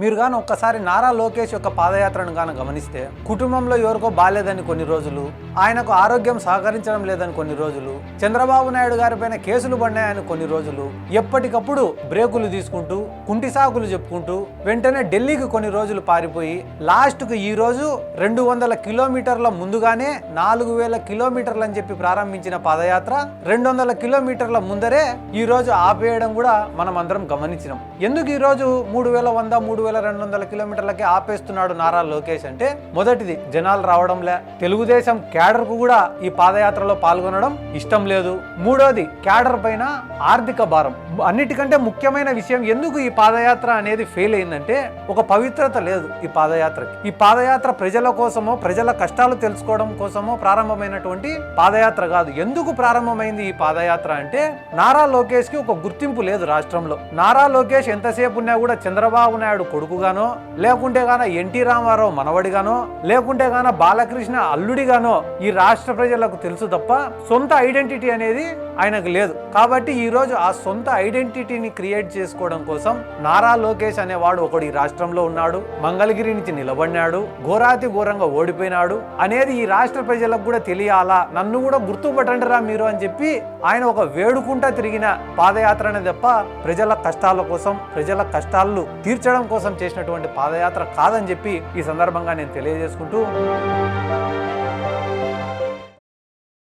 మీరు కానీ ఒక్కసారి నారా లోకేష్ యొక్క పాదయాత్రను గాన గమనిస్తే కుటుంబంలో ఎవరికో బాలేదని కొన్ని రోజులు ఆయనకు ఆరోగ్యం సహకరించడం లేదని కొన్ని రోజులు చంద్రబాబు నాయుడు గారిపైన కేసులు పడినాయని కొన్ని రోజులు ఎప్పటికప్పుడు బ్రేకులు తీసుకుంటూ కుంటి సాకులు చెప్పుకుంటూ వెంటనే ఢిల్లీకి కొన్ని రోజులు పారిపోయి లాస్ట్కు ఈ రోజు రెండు వందల కిలోమీటర్ల ముందుగానే నాలుగు వేల కిలోమీటర్లు అని చెప్పి ప్రారంభించిన పాదయాత్ర రెండు వందల కిలోమీటర్ల ముందరే ఈ రోజు ఆపేయడం కూడా మనం అందరం గమనించినాం. ఎందుకు ఈ రోజు మూడు వేల వంద మూడు వేల రెండు వందల కిలోమీటర్లకే ఆపేస్తున్నాడు నారా లోకేష్ అంటే మొదటిది జనాలు రావడంలే. తెలుగుదేశం క్యాడర్కు కూడా ఈ పాదయాత్రలో పాల్గొనడం ఇష్టం లేదు. మూడోది క్యాడర్ పైన ఆర్థిక భారం. అన్నిటికంటే ముఖ్యమైన విషయం ఎందుకు ఈ పాదయాత్ర అనేది ఫెయిల్ అయిందంటే ఒక పవిత్రత లేదు ఈ పాదయాత్రకి. ఈ పాదయాత్ర ప్రజల కోసమో ప్రజల కష్టాలు తెలుసుకోవడం కోసమో ప్రారంభమైనటువంటి పాదయాత్ర కాదు. ఎందుకు ప్రారంభమైంది ఈ పాదయాత్ర అంటే నారా లోకేష్కి ఒక గుర్తింపు లేదు రాష్ట్రంలో. నారా లోకేష్ ఎంతసేపు ఉన్నా కూడా చంద్రబాబు నాయుడు కొడుకుగానో లేకుంటే గాన ఎన్టీ రామారావు మనవడిగానో లేకుంటే గాన బాలకృష్ణ అల్లుడిగానో ఈ రాష్ట్ర ప్రజలకు తెలుసు తప్ప సొంత ఐడెంటిటీ అనేది ఆయనకు లేదు. కాబట్టి ఈ రోజు ఆ సొంత ఐడెంటిటీని క్రియేట్ చేసుకోవడం కోసం నారా లోకేష్ అనేవాడు ఒకడు ఈ రాష్ట్రంలో ఉన్నాడు. మంగళగిరి నుంచి నిలబడినాడు. ఘోరాతి ఘోరంగా ఓడిపోయినాడు. అనేది ఈ రాష్ట్ర ప్రజలకు కూడా తెలియాలా? నన్ను కూడా గుర్తుపట్టండిరా మీరు అని చెప్పి ఆయన ఒక వేడుకుంటా తిరిగిన పాదయాత్రనే తప్ప ప్రజల కష్టాల కోసం ప్రజల కష్టాలను తీర్చడం కోసం కోసం చేసినటువంటి పాదయాత్ర కాదని చెప్పి ఈ సందర్భంగా నేను తెలియజేసుకుంటూ